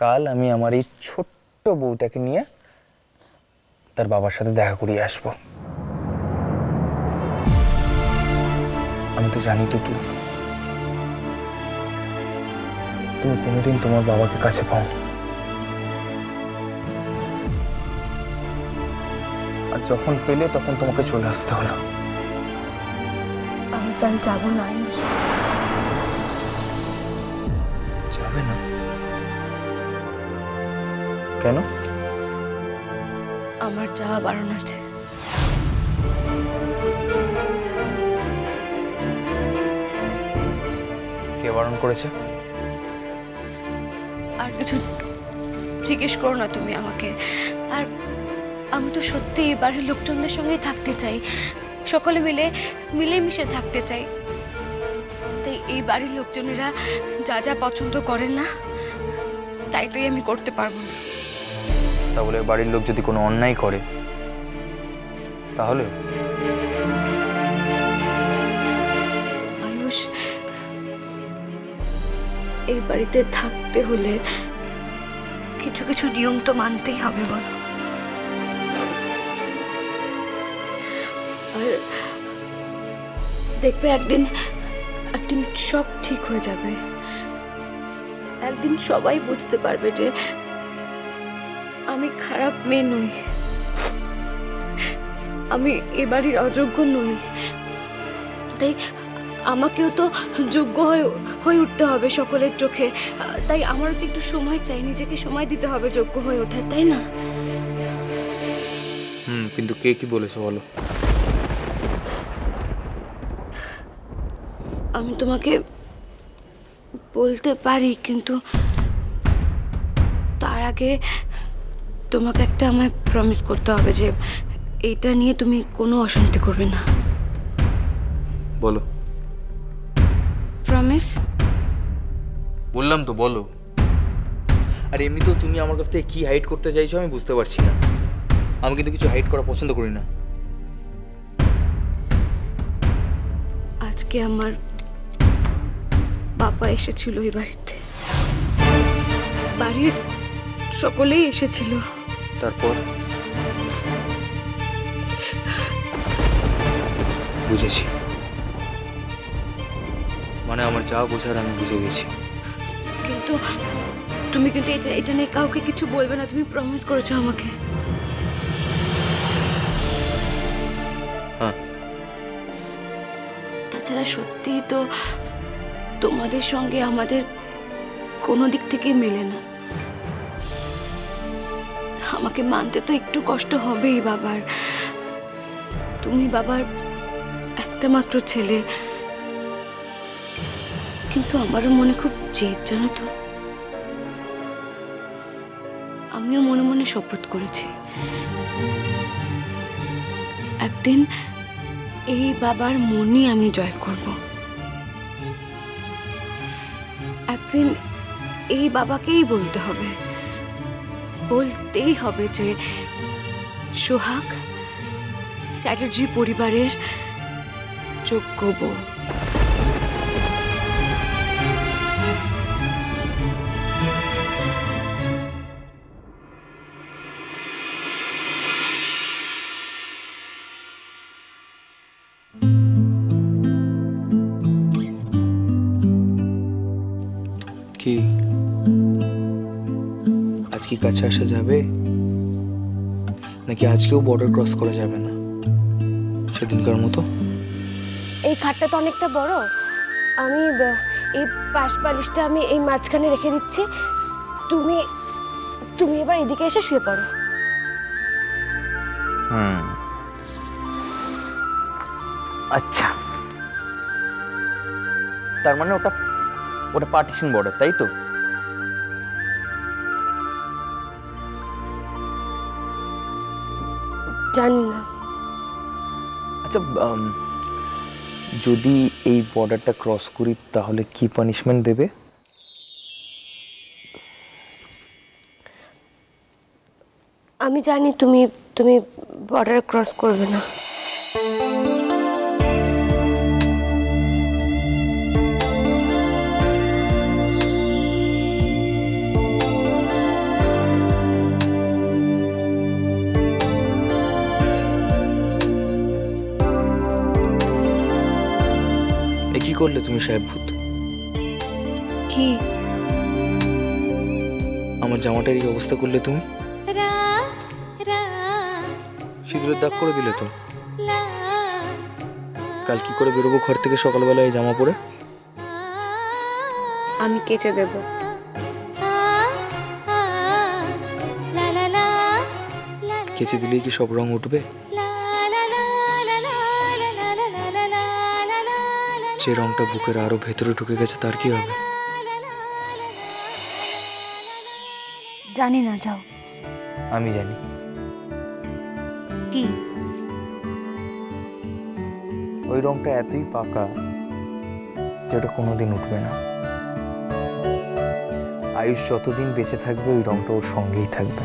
কাল আমি আমার এই ছোট্ট বউটাকে নিয়ে তার বাবার সাথে দেখা করিয়ে আসব। আমি তো জানি তো তুই। তুমি কোনোদিন তোমার বাবাকে কাছে পাও আর যখন পেলে তখন তোমাকে চলে আসতে হলো। আমি কাল যাব না যাবে না। কেন? আমার যাওয়া বারণ আছে। কে বারণ করেছে? আর কিছু জিজ্ঞেস করো না তুমি আমাকে। আর আমি তো সত্যি বাড়ির লোকজনদের সঙ্গেই থাকতে চাই। সকলে মিলে মিলেমিশে থাকতে চাই। তাই এই বাড়ির লোকজনেরা যা যা পছন্দ করেন না তাই তাই আমি করতে পারব না। তা বলে বাড়ির লোক যদি কোনো অন্যায় করে, তাহলে? আয়ুষ, এই বাড়িতে থাকতে হলে কিছু কিছু নিয়ম তো মানতেই হবে, বল। আর দেখবে একদিন একদিন সব ঠিক হয়ে যাবে। একদিন সবাই বুঝতে পারবে যে আমি খারাপ মেয়ে নই। আমি এ বাড়ির অযোগ্য নই। তাই আমাকেও তো যোগ্য হয়ে হয়ে উঠতে হবে সকলের চোখে। তাই আমারও তো একটু সময় চাই নিজেকে সময় দিতে হবে যোগ্য হয়ে ওঠার তাই না? হুম কিন্তু কে কি বলেছে বলো? আমি তোমাকে বলতে পারি কিন্তু তার আগে তোমাকে একটা আমায় প্রমিস করতে হবে যে এইটা নিয়ে তুমি কোনো অশান্তি করবে না। বলো। প্রমিস বললাম তো বলো। আর এমনিতেও তুমি আমার কাছ থেকে কি হাইড করতে চাইছো আমি বুঝতে পারছি না। আমি কিন্তু কিছু হাইড করা পছন্দ করি না। আজকে আমার বাবা এসেছিল এই বাড়িতে। বাড়ির সকলেই এসেছিল। তারপর? বুঝেছি। মানে আমার যা বোঝার আমি বুঝে গেছি। কিন্তু তুমি কিন্তু এটা এটা নিয়ে কাউকে কিছু বলবে না তুমি প্রমিস করেছ আমাকে। হ্যাঁ। তাছাড়া সত্যিই তো তোমাদের সঙ্গে আমাদের কোনো দিক থেকে মেলে না। আমাকে মানতে তো একটু কষ্ট হবেই বাবার। তুমি বাবার একটা মাত্র ছেলে। কিন্তু আমারও মনে খুব জেদ, জানো তো? আমিও মনে মনে শপথ করেছি। একদিন এই বাবার মনই আমি জয় করব। একদিন এই বাবাকেই বলতে হবে। বলতেই হবে যে সোহাগ চ্যাটার্জি পরিবারের যোগ্য বউ। আজ কি কাছে আসা যাবে? নাকি আজকেও বর্ডার ক্রস করা যাবে না? সেদিনকার মতো? এই খাটটা তো অনেকটা বড়। আমি এই পাশ বালিশটা আমি এই মাঝখানে রেখে দিচ্ছি। তুমি তুমি এবার এদিকে এসে শুয়ে পড়ো। হুম। আচ্ছা। তার মানে ওটা ওটা পার্টিশন বর্ডার তাই তো? জানি না। আচ্ছা যদি এই বর্ডারটা ক্রস করি তাহলে কি পানিশমেন্ট দেবে? আমি জানি তুমি তুমি বর্ডার ক্রস করবে না। করলে তুমি সাহেব ভূত? কি? আমার জামাটার এই অবস্থা করলে তুমি? সিঁদুরের দাগ করে দিলে তো। কাল কি করে বেরোবো ঘর থেকে সকালবেলা এই জামা পরে? আমি কেচে দেব। কেচে দিলেই কি সব রং উঠবে? যে রংটা বুকের আরও ভেতরে ঢুকে গেছে তার কি হবে? জানি না যাও। আমি জানি। কি? ওই রংটা এতই পাকা যেটা কোনোদিন উঠবে না। আয়ুষ যতদিন বেঁচে থাকবে ওই রংটা ওর সঙ্গেই থাকবে।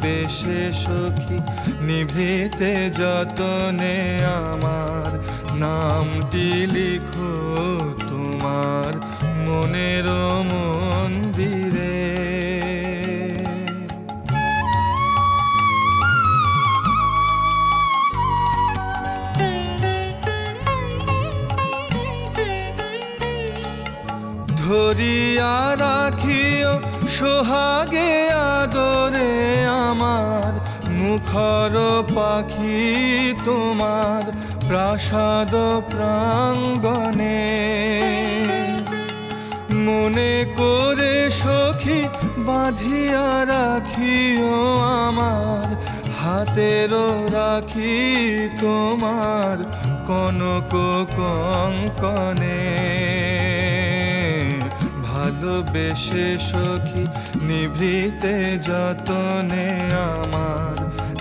ভালোবেসে সখী নিভৃতে যতনে আমার নামটি লিখো তোমার মনের মন্দিরে। ধরিয়া রাখিও সোহাগে মুখর পাখি তোমার প্রাসাদ প্রাঙ্গণে। মনে করে সখী বাঁধিয়া রাখিও আমার হাতেরও রাখি তোমার কনক কঙ্কনে। ভালোবেসে সখী নিভৃতে যতনে আমার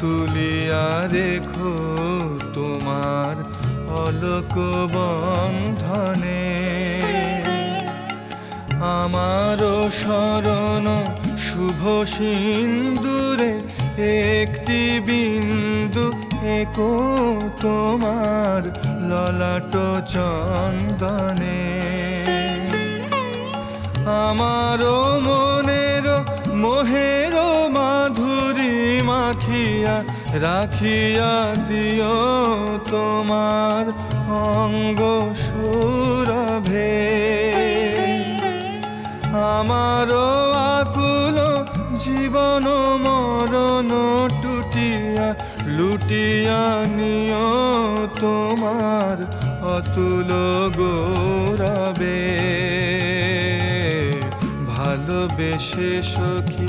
তুলিয়া রেখো তোমার অলক বন্ধনে। আমারও স্মরণ শুভ সিন্দুরে, একটি বিন্দু একো তোমার ললাট চন্দনে। আমারও মাখিয়া রাখিয়া দিও তোমার অঙ্গ সুরভে। আমারও আকুল জীবন মরণ টুটিয়া, লুটিয়া নিও তোমার অতুল গৌরবে। ভালোবেসে সখী